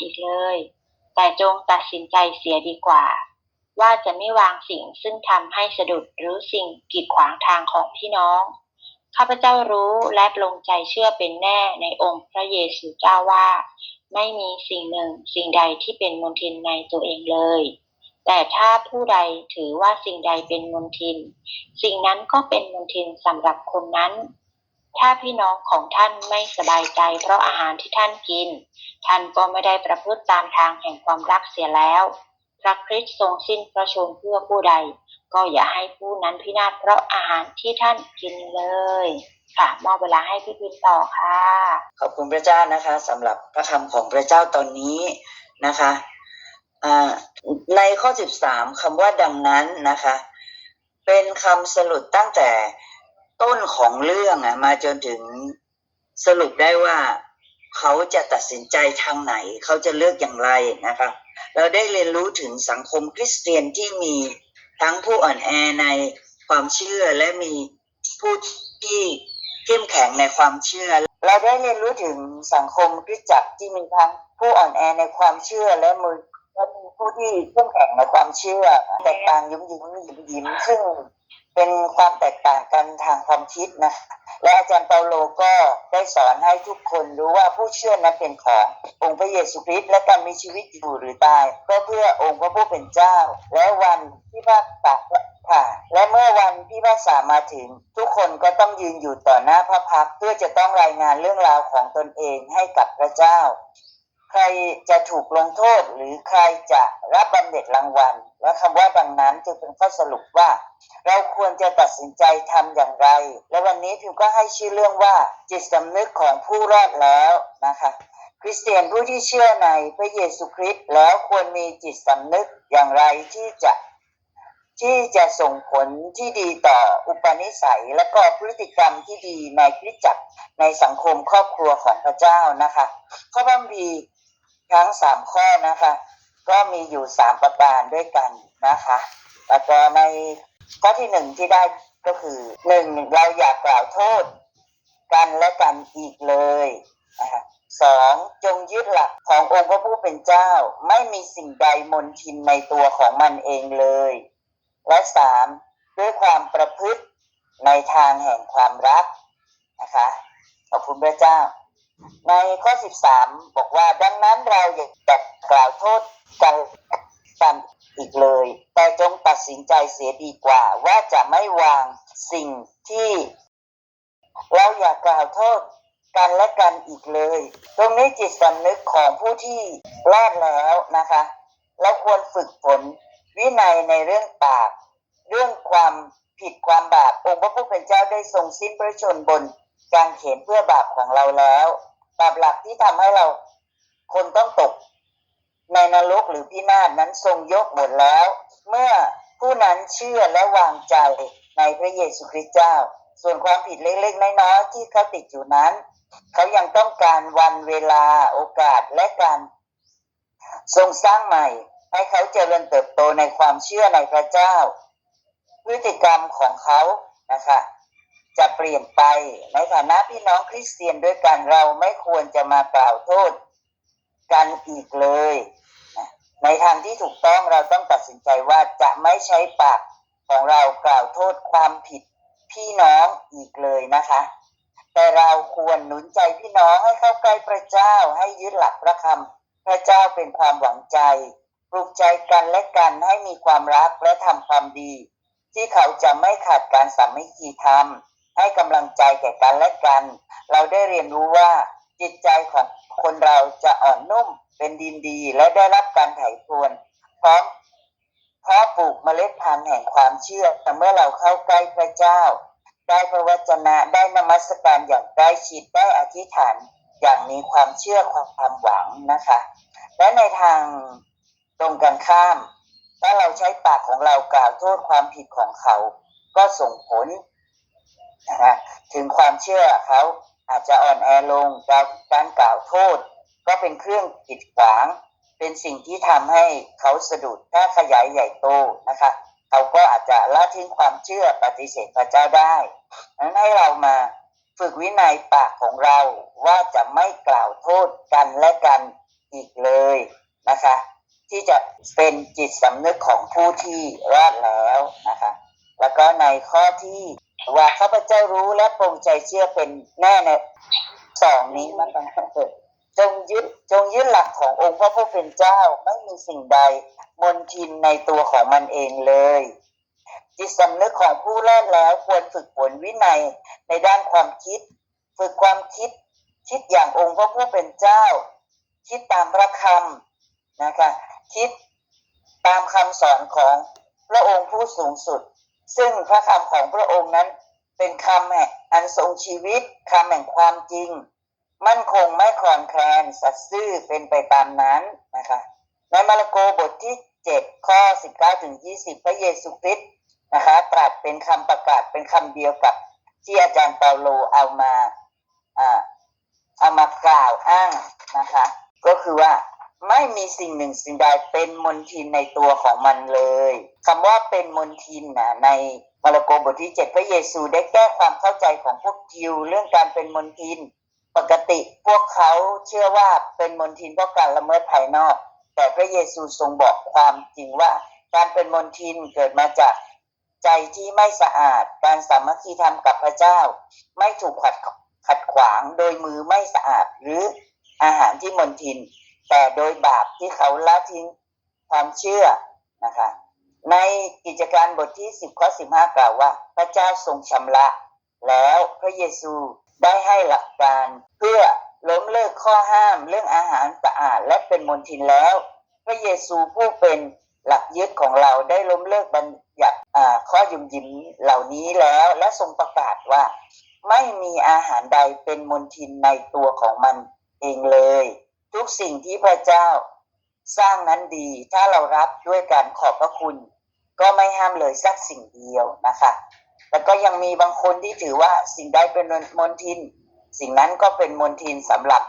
อีกเลย แต่จงตัดสินใจเสียดีกว่า ว่าจะไม่วางสิ่งซึ่งทำให้สะดุดหรือสิ่งกีดขวางทางของพี่น้องข้าพเจ้ารู้และลงใจเชื่อเป็นแน่ในองค์พระเยซูเจ้าว่า ไม่มีสิ่งหนึ่งสิ่งใดที่เป็นมลทินในตัวเองเลย แต่ถ้าผู้ใดถือว่าสิ่งใดเป็นมลทิน สิ่งนั้นก็เป็นมลทินสำหรับคนนั้น ถ้าพี่น้องของท่านไม่สบายใจเพราะอาหารที่ท่านกิน ท่านก็ไม่ได้ประพฤติตามทางแห่งความรักเสียแล้ว พระคริสต์ทรงสิ้นพระชนเพื่อผู้ใด ก็อย่าให้ผู้นั้นพินาศเพราะอาหารที่ท่านกินเลย ค่ะมอบเวลาให้พี่พิมต่อค่ะ ขอบคุณพระเจ้านะคะสำหรับพระคำของพระเจ้าตอนนี้นะคะในข้อ 13คำว่าดังนั้นนะคะ เป็นคำสรุปตั้งแต่ ต้นของเรื่องอะมาจนถึงสรุปได้ว่า เขาจะตัดสินใจทางไหน เขาจะเลือกอย่างไรนะคะเราได้เรียนรู้ถึงสังคมคริสเตียนที่มีทั้งผู้อ่อนแอในความเชื่อและมีผู้ที่เข้มแข็งในความเชื่อ เราได้เรียนรู้ถึงสังคมคริสตจักรที่มีทั้งผู้อ่อนแอในความเชื่อและมือและมีผู้ที่เข้มแข็งในความเชื่อแตกต่างยิ้มยิ้มยิ้มยิ้มซึ่ง เป็นความแตกต่างกันทางความคิดนะ และอาจารย์เปาโลก็ได้สอนให้ทุกคนรู้ว่าผู้เชื่อนั้นเป็นขององค์พระเยซูคริสต์และการมีชีวิตอยู่หรือตาย ก็เพื่อองค์พระผู้เป็นเจ้า และวันที่พระตากค่ะและเมื่อวันที่พระสามาถึง ทุกคนก็ต้องยืนอยู่ต่อหน้าพระพักเพื่อจะต้องรายงานเรื่องราวของตนเองให้กับพระเจ้า ใครจะถูกลงโทษหรือใครจะรับบำเหน็จรางวัล และคำว่าดังนั้นจึงเป็นข้อสรุปว่า เราควรจะตัดสินใจทำอย่างไร และวันนี้พิมก็ให้ชื่อเรื่องว่า จิตสำนึกของผู้รอดแล้วนะคะคริสเตียนผู้ที่เชื่อในพระเยซูคริสต์แล้วควรมีจิตสำนึกอย่างไรที่จะที่จะส่งผลที่ดีต่ออุปนิสัย และก็พฤติกรรมที่ดีในคริสตจักรในสังคมครอบครัวของพระเจ้านะคะ ข้อบัมพี ทั้งสามข้อนะคะ ก็มีอยู่สามประการด้วยกันนะคะ แล้วก็ในข้อที่หนึ่งที่ได้ก็คือหนึ่งเราอยากกล่าวโทษ กันและกันอีกเลยนะคะสองจงยึดหลักขององค์พระผู้เป็นเจ้า ไม่มีสิ่งใดมนทินในตัวของมันเองเลย และสามด้วยความประพฤติในทางแห่งความรักนะคะขอบคุณพระเจ้า ในข้อ 13 บอกว่าดังนั้นเราอย่าจะกล่าวโทษกันกันอีกเลย แต่จงตัดสินใจเสียดีกว่า ว่าจะไม่วางสิ่งที่ เราอย่ากล่าวโทษกันและกันอีกเลย ตรงนี้จิตสำนึกของผู้ที่รอดแล้วนะคะ เราควรฝึกฝนวินัยในเรื่องปาก เรื่องความผิดความบาปองค์พระผู้เป็นเจ้าได้ทรงสิ้นพระชนบนกางเขนเพื่อบาปของเราแล้ว บาปหลักที่ทำให้เราคนต้องตกในนรกหรือพินาศนั้นทรงยกหมดแล้ว เมื่อผู้นั้นเชื่อและวางใจในพระเยซูคริสต์เจ้า ส่วนความผิดเล็กๆน้อยๆที่เขาติดอยู่นั้น เขายังต้องการวันเวลาโอกาสและการทรงสร้างใหม่ ให้เขาเจริญเติบโตในความเชื่อในพระเจ้า พฤติกรรมของเขานะคะ จะเปลี่ยนไป ในฐานะพี่น้องคริสเตียนด้วยกันเราไม่ควรจะมากล่าวโทษกันอีกเลย ในทางที่ถูกต้องเราต้องตัดสินใจว่าจะไม่ใช้ปากของเรากล่าวโทษความผิดพี่น้องอีกเลยนะคะ แต่เราควรหนุนใจพี่น้องให้เข้าใกล้พระเจ้าให้ยึดหลักพระคำพระเจ้าเป็นความหวังใจปลุกใจกันและกันให้มีความรักและทำความดี ที่เขาจะไม่ขาดการสามัคคีธรรม ให้กำลังใจแก่กันและกัน เราได้เรียนรู้ว่าจิตใจของคนเราจะอ่อนนุ่มเป็นดินดีและได้รับการไถ่พรวนพร้อมเพาะปลูกเมล็ดพันธุ์แห่งความเชื่อแต่เมื่อเราเข้าใกล้พระเจ้า ได้พระวจนะได้นมัสการอย่างใกล้ชิดได้อธิษฐานอย่างมีความเชื่อความความหวังนะคะ และในทางตรงกันข้าม ถ้าเราใช้ปากของเรากล่าวโทษความผิดของเขา ก็ส่งผล นะถึงความเชื่อเขาอาจจะอ่อนแอลงการการกล่าวโทษ ก็เป็นเครื่องกีดขวาง เป็นสิ่งที่ทำให้เขาสะดุดถ้าขยายใหญ่โตนะคะเขาก็อาจจะละทิ้งความเชื่อปฏิเสธพระเจ้าได้นั้นให้เรามาฝึกวินัยปากของเราว่าจะไม่กล่าวโทษกันและกันอีกเลยนะคะ ที่จะเป็นจิตสำนึกของผู้ที่รอดแล้วนะคะ แล้วก็ในข้อที่ ว่าข้าพเจ้ารู้และปรงใจเชื่อเป็นแน่ในสองนี้มันต้องเกิดจงยึดจงยึดหลักขององค์พระผู้เป็นเจ้าไม่มีสิ่งใดมนทินในตัวของมันเองเลยจิตสำนึกของผู้รอดแล้วควรฝึกฝนวินัยในด้านความคิด ฝึกความคิด คิดอย่างองค์พระผู้เป็นเจ้า คิดตามพระคำนะคะ คิดตามคำสอนของพระองค์ผู้สูงสุด ซึ่งพระคำของพระองค์นั้นเป็นคำแห่งอันทรงชีวิตคำแห่งความจริง มั่นคงไม่คลอนแคลนสัตย์ซื่อเป็นไปตามนั้นนะคะในมาระโกบทที่ 7 ข้อ 19ถึง20 พระเยซูคริสต์นะคะตรัสเป็นคำประกาศเป็นคำเดียวกับที่อาจารย์เปาโลเอามาเอามากล่าวอ้างนะคะ ก็คือว่า ไม่มีสิ่งหนึ่งสิ่งใดเป็นมนทินในตัวของมันเลยคำว่าเป็นมนทินนะในมาระโกบทที่7พระเยซูได้แก้ความเข้าใจของพวกยิวเรื่องการเป็นมนทิน ปกติพวกเขาเชื่อว่าเป็นมนทินเพราะการละเมิดภายนอก แต่พระเยซูทรงบอกความจริงว่า การเป็นมนทินเกิดมาจากใจที่ไม่สะอาด การสามัคคีธรรมกับพระเจ้า ไม่ถูกขัดขัดขวางโดยมือไม่สะอาดหรืออาหารที่มนทิน โดยบาปที่เขาละทิ้งความเชื่อนะคะ ในกิจการบทที่ 10ข้อ15 กล่าวว่า พระเจ้าทรงชำระ แล้วพระเยซูได้ให้หลักการเพื่อล้มเลิกข้อห้ามเรื่องอาหารสะอาดและเป็นมนทินแล้ว พระเยซูผู้เป็นหลักยึดของเราได้ล้มเลิกบัญญัติข้อยุ่มยิ้มเหล่านี้แล้วและทรงประกาศว่า ไม่มีอาหารใดเป็นมนทินในตัวของมันเองเลย สิ่งที่พระเจ้าสร้างนั้นดี ถ้าเรารับด้วยการขอบพระคุณ ก็ไม่ห้ามเลยสักสิ่งเดียวนะคะแต่ก็ยังมีบางคนที่ถือว่าสิ่งใดเป็นมนทิน สิ่งนั้นก็เป็นมนทินสำหรับ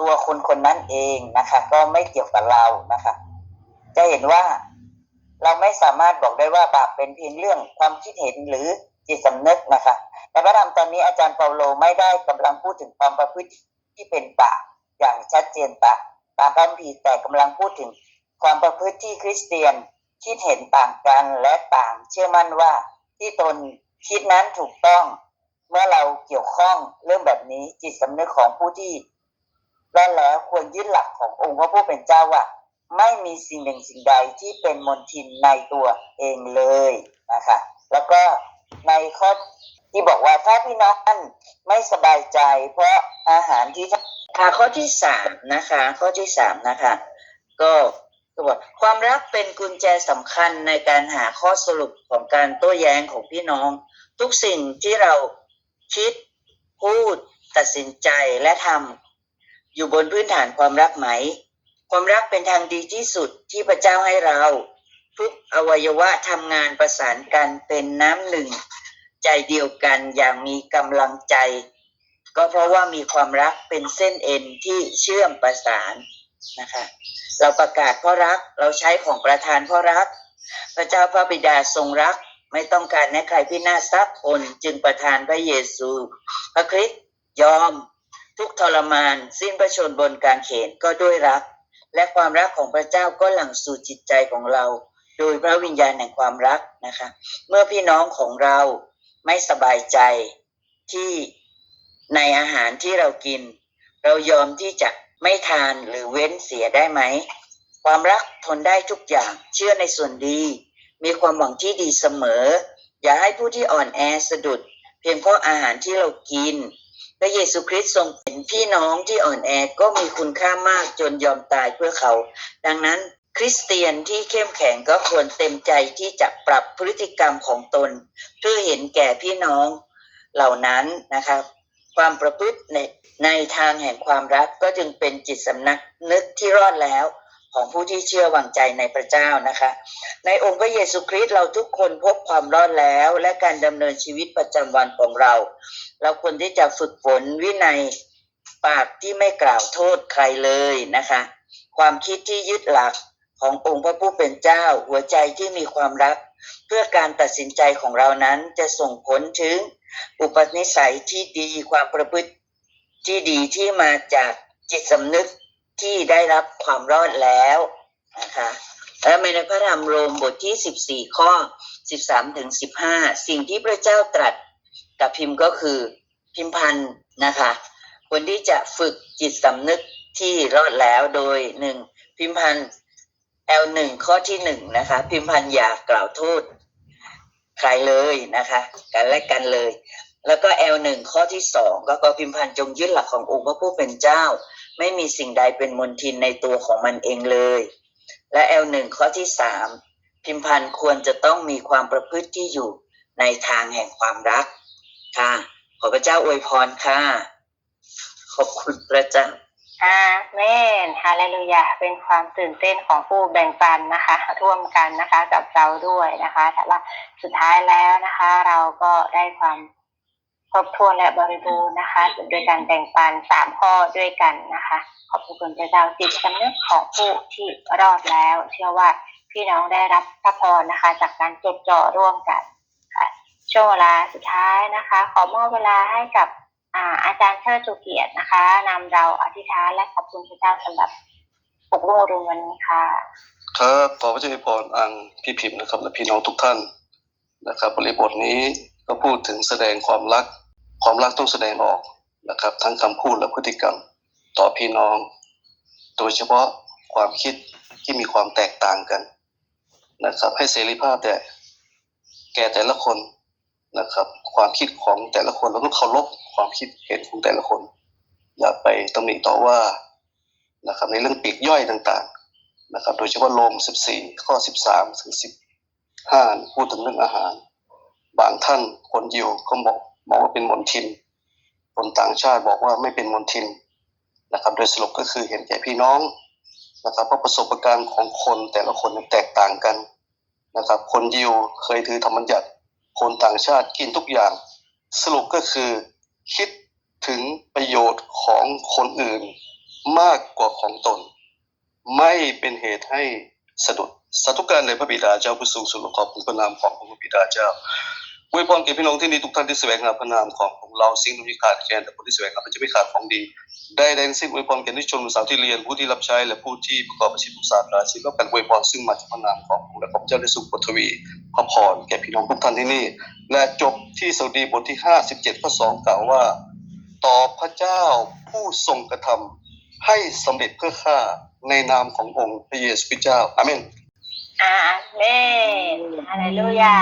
ตัวคนคนนั้นเองนะคะ ก็ไม่เกี่ยวกับเรานะคะ จะเห็นว่าเราไม่สามารถบอกได้ว่าบาปเป็นเพียงเรื่องความคิดเห็นหรือจิตสำนึกนะคะแต่พระธรรมตอนนี้อาจารย์เปาโลไม่ได้กำลังพูดถึงความประพฤติที่เป็นบาป อย่างชัดเจนตะตามพระคัมภีร์แต่กำลังพูดถึงความประพฤติที่คริสเตียนคิดเห็นต่างกันและต่างเชื่อมั่นว่าที่ตนคิดนั้นถูกต้อง เมื่อเราเกี่ยวข้องเรื่องแบบนี้จิตสำนึกของผู้ที่รอดแล้วควรยึดหลักขององค์พระผู้เป็นเจ้าว่า ไม่มีสิ่งหนึ่งสิ่งใดที่เป็นมนทินในตัวเองเลยนะคะแล้วก็ในข้อที่บอกว่าถ้าพี่น้องไม่สบายใจ เพราะอาหารที่ ค่ะข้อที่สามนะคะ ข้อที่สามนะคะ ก็ก็บอกความรักเป็นกุญแจสำคัญในการหาข้อสรุปของการโต้แย้งของพี่น้อง ทุกสิ่งที่เราคิดพูด ตัดสินใจและทำอยู่บนพื้นฐานความรักไหม ความรักเป็นทางดีที่สุดที่พระเจ้าให้เรา ทุกอวัยวะทำงานประสานกันเป็นน้ำหนึ่ง ใจเดียวกันอย่างมีกำลังใจ ก็เพราะว่ามีความรักเป็นเส้นเอ็นที่เชื่อมประสานนะคะเราประกาศเพราะรักเราใช้ของประทานเพราะรัก พระเจ้าพระบิดาทรงรักไม่ต้องการให้ใครพินาศสักคนจึงประทานพระเยซู พระคริสต์ยอม ทุกทรมาน สิ้นพระชนบนกางเขนก็ด้วยรัก และความรักของพระเจ้าก็หลั่งสู่จิตใจของเรา โดยพระวิญญาณแห่งความรักนะคะ เมื่อพี่น้องของเราไม่สบายใจที่ ในอาหารที่เรากิน เรายอมที่จะไม่ทานหรือเว้นเสียได้ไหม ความรักทนได้ทุกอย่างเชื่อในส่วนดี มีความหวังที่ดีเสมอ อย่าให้ผู้ที่อ่อนแอสะดุด เพียงเพราะอาหารที่เรากินพระเยซูคริสต์ทรงเป็นพี่น้องที่อ่อนแอก็มีคุณค่ามากจนยอมตายเพื่อเขา ดังนั้นคริสเตียนที่เข้มแข็งก็ควรเต็มใจที่จะปรับพฤติกรรมของตน เพื่อเห็นแก่พี่น้องเหล่านั้นนะครับ ความประพฤติในในทางแห่งความรักก็จึงเป็นจิตสำนักนึกที่รอดแล้วของผู้ที่เชื่อวางใจในพระเจ้านะคะ ในองค์พระเยซูคริสต์เราทุกคนพบความรอดแล้ว และการดำเนินชีวิตประจำวันของเรา เราควรที่จะฝึกฝนวินัยปากที่ไม่กล่าวโทษใครเลยนะคะ ความคิดที่ยึดหลักขององค์พระผู้เป็นเจ้า หัวใจที่มีความรัก เพื่อการตัดสินใจของเรานั้นจะส่งผลถึงอุปนิสัยที่ดีความประพฤติที่ดีที่มาจากจิตสำนึกที่ได้รับความรอดแล้วนะคะและในพระธรรมโรมบทที่ 14 ข้อ 13ถึง15 สิ่งที่พระเจ้าตรัสกับพิมพ์ก็คือพิมพันธ์นะคะควรที่จะฝึกจิตสำนึกที่รอดแล้วโดยหนึ่งพิมพันธ์ L1 ข้อที่หนึ่งนะคะ พิมพันธ์อยากล่าวโทษใครเลยนะคะกันและกันเลย แล้วก็ L1 ข้อที่สองก็ก็พิมพันธ์จงยึดหลักขององค์พระผู้เป็นเจ้า ไม่มีสิ่งใดเป็นมนทินในตัวของมันเองเลย และ L1 ข้อที่สามพิมพันธ์ควรจะต้องมีความประพฤติที่อยู่ในทางแห่งความรักค่ะ ขอพระเจ้าอวยพรค่ะ ขอบคุณพระเจ้า อาเมนฮาเลลูยาเป็นความตื่นเต้นของผู้แบ่งปันนะคะ ร่วมกันนะคะกับเราด้วยนะคะแต่ว่าสุดท้ายแล้วนะคะ เราก็ได้ความครบถ้วนและบริบูรณ์นะคะโดยการแบ่งปันสามข้อด้วยกันนะคะ ขอบคุณพระเจ้าจิตสำนึกของผู้ที่รอดแล้ว เชื่อว่าพี่น้องได้รับพระพรนะคะ จากการจดจ่อร่วมกันค่ะช่วงเวลาสุดท้ายนะคะ ขอมอบเวลาให้กับ อาอาจารย์เชิดจุเกียรตินะคะนำเราอธิษฐานและขอบคุณพระเจ้าสำหรับปกรุ่งอรุณวันนี้ค่ะ ครับขอพระเจ้าอวยพรอังพี่พิมพ์นะครับและพี่น้องทุกท่านนะครับบริบทนี้ก็พูดถึงแสดงความรัก ความรักต้องแสดงออกนะครับ ทั้งคำพูดและพฤติกรรมต่อพี่น้อง โดยเฉพาะความคิดที่มีความแตกต่างกันนะครับ ให้เสรีภาพแต่แก่แต่ละคนนะครับ ความคิดของแต่ละคนเราต้องเคารพ ความคิดเห็นของแต่ละคน อย่าไปตำหนิต่อว่านะครับในเรื่องปีกย่อยต่างๆนะครับ โดยเฉพาะโรม14 ข้อ 13 ถึง 15 พูดถึงเรื่องอาหาร บางท่านคนยิวก็บอกมองว่าเป็นมนทิน คนต่างชาติบอกว่าไม่เป็นมนทินนะครับ โดยสรุปก็คือเห็นแก่พี่น้องนะครับเพราะประสบการณ์ของคนแต่ละคนแตกต่างกันนะครับ คนยิวเคยถือธรรมบัญญัติคนต่างชาติกินทุกอย่าง สรุปก็คือ คิดถึงประโยชน์ของคนอื่นมากกว่าของตน ไม่เป็นเหตุให้สะดุดสาธุการในพระบิดาเจ้าผู้สูงสุดขอบคุณพระนามของพระบิดาเจ้า อวยพรแก่พี่น้องที่นี่ทุกท่านที่แสวงหาพระนามของของเราสิ่งที่มีขาดแคลนแต่คนที่แสวงหาพระจะไม่ขาดของดี ได้แดงสิ้นอวยพรแก่นิชนสาวที่เรียนผู้ที่รับใช้และผู้ที่ประกอบอาชีพทุกสาขาอาชีพก็เป็นอวยพรซึ่งมาจากพระนามของพระและพระเจ้าได้สุขปฐวีพระพรแก่พี่น้องทุกท่านที่นี่ และจบที่สดีบทที่57ข้อ2กล่าวว่า ต่อพระเจ้าผู้ทรงกระทำให้สำเร็จเพื่อข้าในนามขององค์พระเยซูคริสต์เจ้าอาเมนอาเมนฮาเลลูยา